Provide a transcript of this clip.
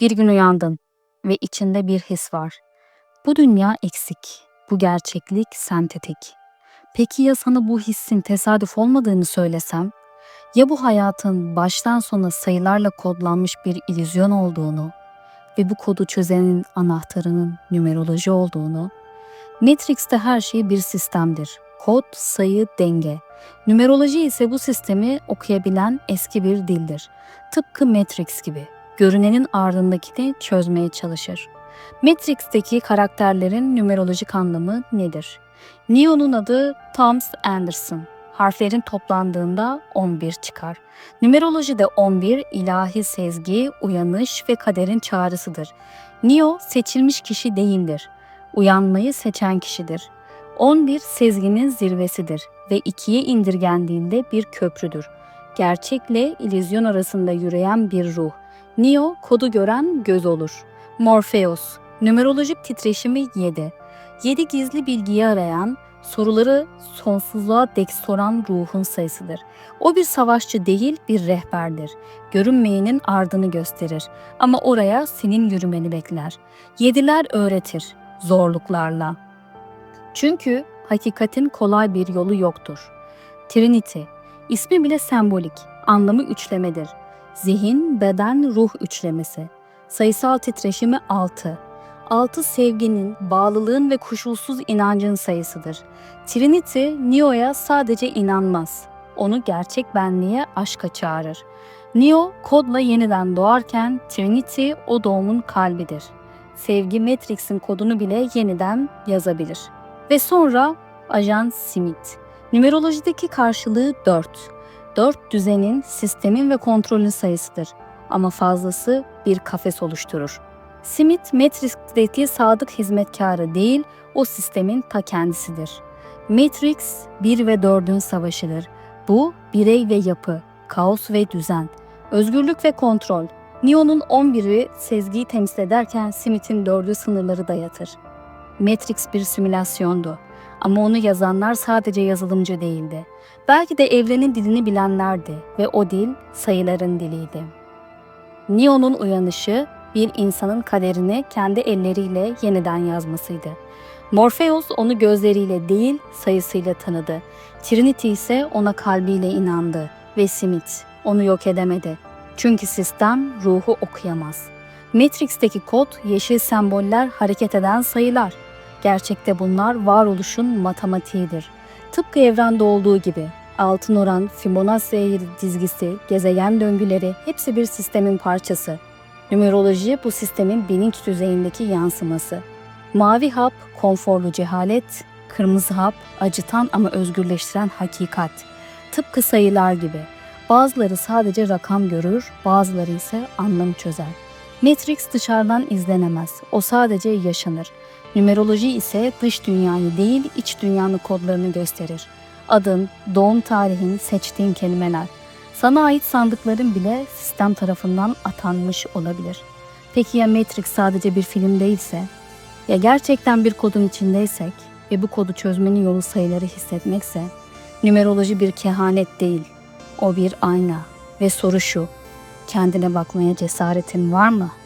Bir gün uyandın ve içinde bir his var. Bu dünya eksik, bu gerçeklik sentetik. Peki ya sana bu hissin tesadüf olmadığını söylesem? Ya bu hayatın baştan sona sayılarla kodlanmış bir illüzyon olduğunu ve bu kodu çözenin anahtarının numeroloji olduğunu? Matrix'te her şey bir sistemdir. Kod, sayı, denge. Numeroloji ise bu sistemi okuyabilen eski bir dildir. Tıpkı Matrix gibi görünenin ardındakini çözmeye çalışır. Matrix'teki karakterlerin numerolojik anlamı nedir? Neo'nun adı Thomas Anderson. Harflerin toplandığında 11 çıkar. Numerolojide 11 ilahi sezgi, uyanış ve kaderin çağrısıdır. Neo seçilmiş kişi değildir. Uyanmayı seçen kişidir. 11 sezginin zirvesidir ve ikiye indirgendiğinde bir köprüdür. Gerçekle ilizyon arasında yürüyen bir ruh. Neo kodu gören göz olur. Morpheus, numerolojik titreşimi 7. 7 gizli bilgiyi arayan, soruları sonsuzluğa dek soran ruhun sayısıdır. O bir savaşçı değil, bir rehberdir. Görünmeyenin ardını gösterir ama oraya senin yürümeni bekler. Yediler öğretir, zorluklarla. Çünkü hakikatin kolay bir yolu yoktur. Trinity, ismi bile sembolik, anlamı üçlemedir. Zihin, beden, ruh üçlemesi. Sayısal titreşimi 6. 6 sevginin, bağlılığın ve koşulsuz inancın sayısıdır. Trinity, Neo'ya sadece inanmaz. Onu gerçek benliğe aşka çağırır. Neo, kodla yeniden doğarken Trinity o doğumun kalbidir. Sevgi Matrix'in kodunu bile yeniden yazabilir. Ve sonra Ajan Smith. Numerolojideki karşılığı 4. 4 düzenin, sistemin ve kontrolün sayısıdır. Ama fazlası bir kafes oluşturur. Smith, Matrix'teki sadık hizmetkarı değil, o sistemin ta kendisidir. Matrix, 1 ve 4'ün savaşıdır. Bu, birey ve yapı, kaos ve düzen, özgürlük ve kontrol. Neo'nun 11'i sezgiyi temsil ederken Smith'in 4'ü sınırları dayatır. Matrix bir simülasyondu. Ama onu yazanlar sadece yazılımcı değildi. Belki de evrenin dilini bilenlerdi ve o dil sayıların diliydi. Neo'nun uyanışı bir insanın kaderini kendi elleriyle yeniden yazmasıydı. Morpheus onu gözleriyle değil sayısıyla tanıdı. Trinity ise ona kalbiyle inandı ve Smith onu yok edemedi. Çünkü sistem ruhu okuyamaz. Matrix'teki kod yeşil semboller hareket eden sayılar. Gerçekte bunlar varoluşun matematiğidir. Tıpkı evrende olduğu gibi altın oran, Fibonacci dizgisi, gezegen döngüleri hepsi bir sistemin parçası. Numeroloji bu sistemin bilinç düzeyindeki yansıması. Mavi hap konforlu cehalet, kırmızı hap acıtan ama özgürleştiren hakikat. Tıpkı sayılar gibi. Bazıları sadece rakam görür, bazıları ise anlam çözer. Matrix dışarıdan izlenemez. O sadece yaşanır. Numeroloji ise dış dünyayı değil, iç dünyanın kodlarını gösterir. Adın, doğum tarihin, seçtiğin kelimeler. Sana ait sandıkların bile sistem tarafından atanmış olabilir. Peki ya Matrix sadece bir film değilse? Ya gerçekten bir kodun içindeysek ve bu kodu çözmenin yolu sayıları hissetmekse? Numeroloji bir kehanet değil, o bir ayna ve soru şu, kendine bakmaya cesaretin var mı?''